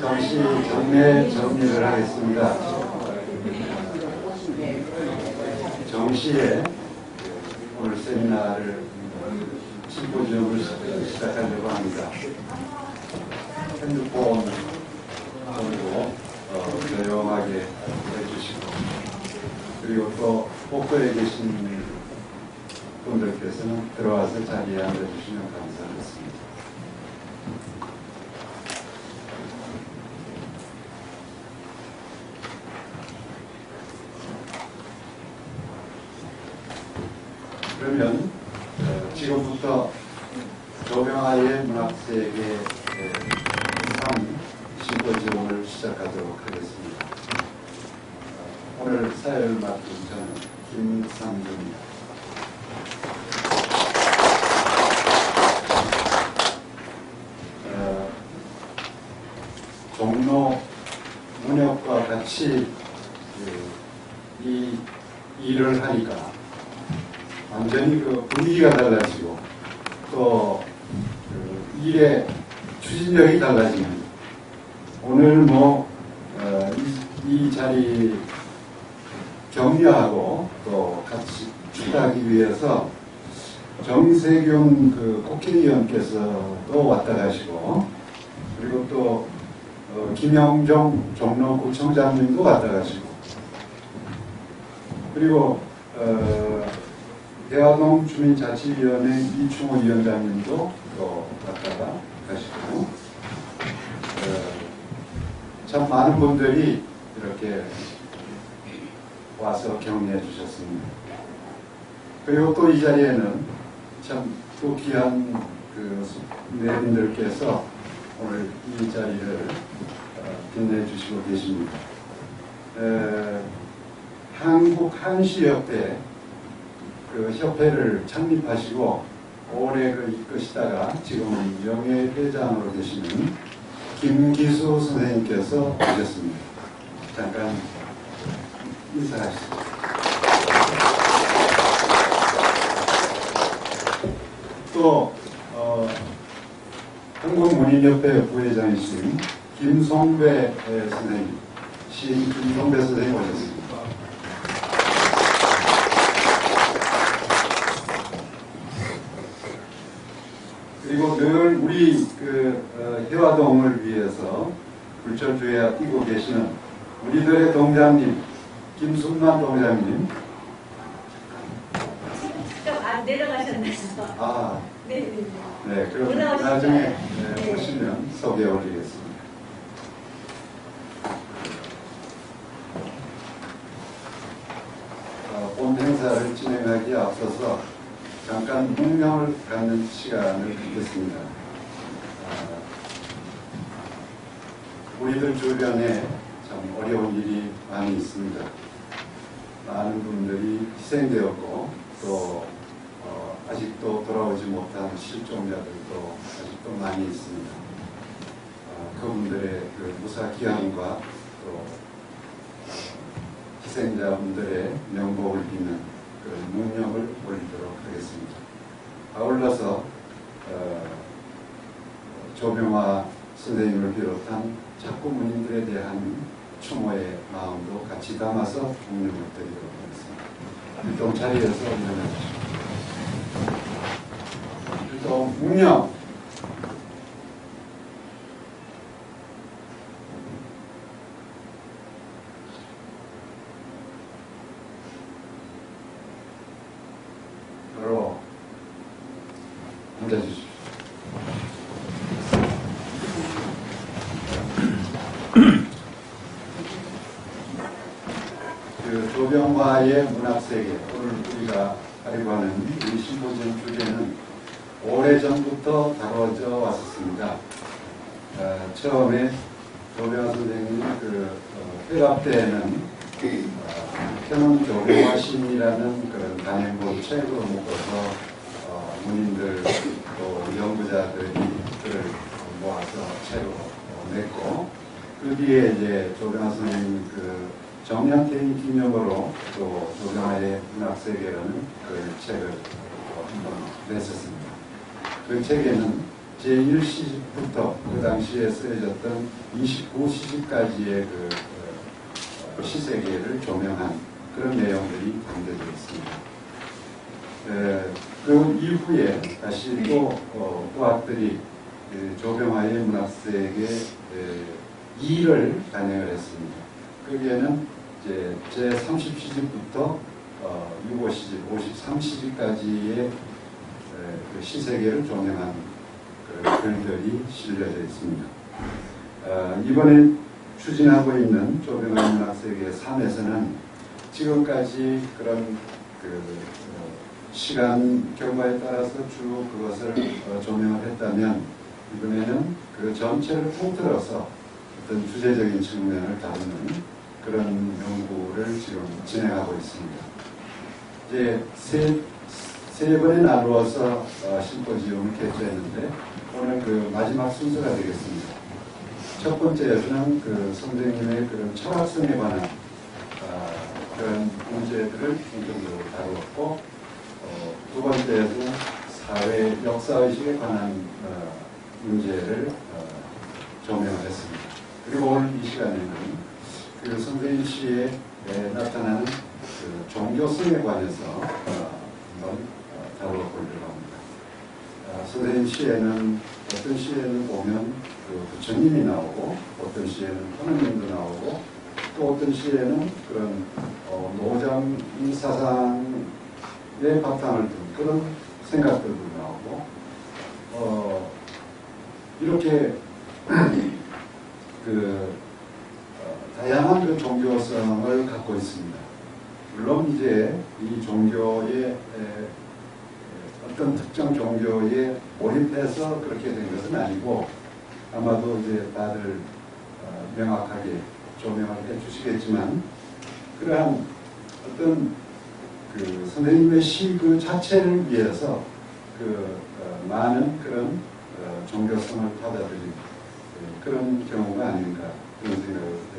정시 정례 정리를 하겠습니다. 정시에 오늘 세미나를 심포지움을 시작하려고 합니다. 핸드폰 정도 어, 조용하게 해주시고 그리고 또 복도에 계신 분들께서는 들어와서 자리에 앉아주시면 감사하겠습니다. 그러면 어, 지금부터 조명아의 문학세계 3 심포지움을 시작하도록 하겠습니다. 어, 오늘 사회를 맡은 저는 김상준입니다. 어, 종로 문혁과 같이 그, 이 일을 하니까 완전히 그 분위기가 달라지고 또 그 일의 추진력이 달라지는. 오늘 뭐 어, 이, 이 자리 격려하고 또 같이 축하하기 위해서 정세균 그 국회의원께서도 왔다 가시고 그리고 또 어, 김영정 종로구청장님도 왔다 가시고 그리고 어, 대화동 주민자치위원회 이충호 위원장님도 또 왔다가 가시고 어, 참 많은 분들이 이렇게 와서 격려해 주셨습니다. 그리고 또 이 자리에는 참 또 귀한 그 내분들께서 오늘 이 자리를 어, 빛내 주시고 계십니다. 에, 한국 한시협회 그 협회를 창립하시고 오래 그 이끄시다가 지금은 명예회장으로 계시는 김기수 선생님께서 오셨습니다. 잠깐 인사하시죠. 또 어, 한국문인협회 부회장이신 김성배 선생님, 시인 김성배 선생님 오셨습니다. 그리고 늘 우리 그 어, 해화동을 위해서 불철주야 뛰고 계시는 우리들의 동장님 김순만 동장님 좀안 내려가셨나요? 아 네, 네, 네. 네, 그럼. 나중에 네, 네. 오시면 소개해 드리겠습니다. 어, 본 행사를 진행하기에 앞서서 잠깐 묵념을 갖는 시간을 갖겠습니다. 아, 우리들 주변에 참 어려운 일이 많이 있습니다. 많은 분들이 희생되었고 또 어, 아직도 돌아오지 못한 실종자들도 아직도 많이 있습니다. 어, 그분들의 그 무사기함과 또 희생자분들의 명복을 빌는 그 묵념을 올리도록 하겠습니다. 아울러서 어, 조명화 선생님을 비롯한 작고문인들에 대한 추모의 마음도 같이 담아서 묵념을 드리도록 하겠습니다. 일동 자리에서 일어나 주시고 일동 묵념 바로 앉아주십시오. 그 조병화의 문학세계 오늘 우리가 하려고 하는 이 심포지엄 주제는 오래전부터 다뤄져 왔었습니다. 어, 처음에 조병화 선생님이 그 어, 회갑 때에는 어, 편은 조병화 신이라는 그런 단행본 책으로 묶어서 어, 문인들 또 연구자들이 그를 모아서 책으로 어, 냈고 그 뒤에 이제 조병화 선생님 그 정량태인 기념으로 또 조병화의 문학세계라는 그 책을 어, 한번 냈었습니다. 그 책에는 제1시집부터 그 당시에 쓰여졌던 29시집까지의 그, 그 시세계를 조명한 그런 내용들이 담겨져 있습니다. 에, 그 이후에 다시 또 어, 후학들이 그 조병화의 문학세계 2를 단행을 했습니다. 거기에는 이제 제 30시집부터 어, 65시집, 53시집까지의 그 시세계를 조명한 그 글들이 실려져 있습니다. 어, 이번에 추진하고 있는 조병환 문학세계 3에서는 지금까지 그런 그 어, 시간 경과에 따라서 쭉 그것을 어, 조명을 했다면 이번에는 그 전체를 통틀어서 어떤 주제적인 측면을 다루는 그런 연구를 지금 진행하고 있습니다. 이제 세, 세 번에 나누어서 어, 심포지움을 개최했는데 오늘 그 마지막 순서가 되겠습니다. 첫 번째에서는 그 선생님의 그런 철학성에 관한 어, 그런 문제들을 중점적으로 다루었고 어, 두 번째에서는 사회 역사의식에 관한 어, 문제를 어, 조명을 했습니다. 그리고 오늘 이 시간에는 그 선생님 에, 나타나는 그 종교성에 관해서 어, 한번 어, 다뤄보려고 합니다. 아, 선생님 시에는 어떤 시에는 보면 그 부처님이 나오고 어떤 시에는 하느님도 나오고 또 어떤 시에는 그런 어, 노장 사상 의 바탕을 둔 그런 생각들도 나오고 어, 이렇게 그 어, 다양한 그 종교성을 갖고 있습니다. 물론 이제 이 종교의 에, 어떤 특정 종교에 몰입해서 그렇게 된 것은 아니고 아마도 이제 다들 어, 명확하게 조명을 해주시겠지만 그러한 어떤 그 선생님의 시 그 자체를 위해서 그 어, 많은 그런 어, 종교성을 받아들인 그 그런 경우가 아닌가 그런 생각을.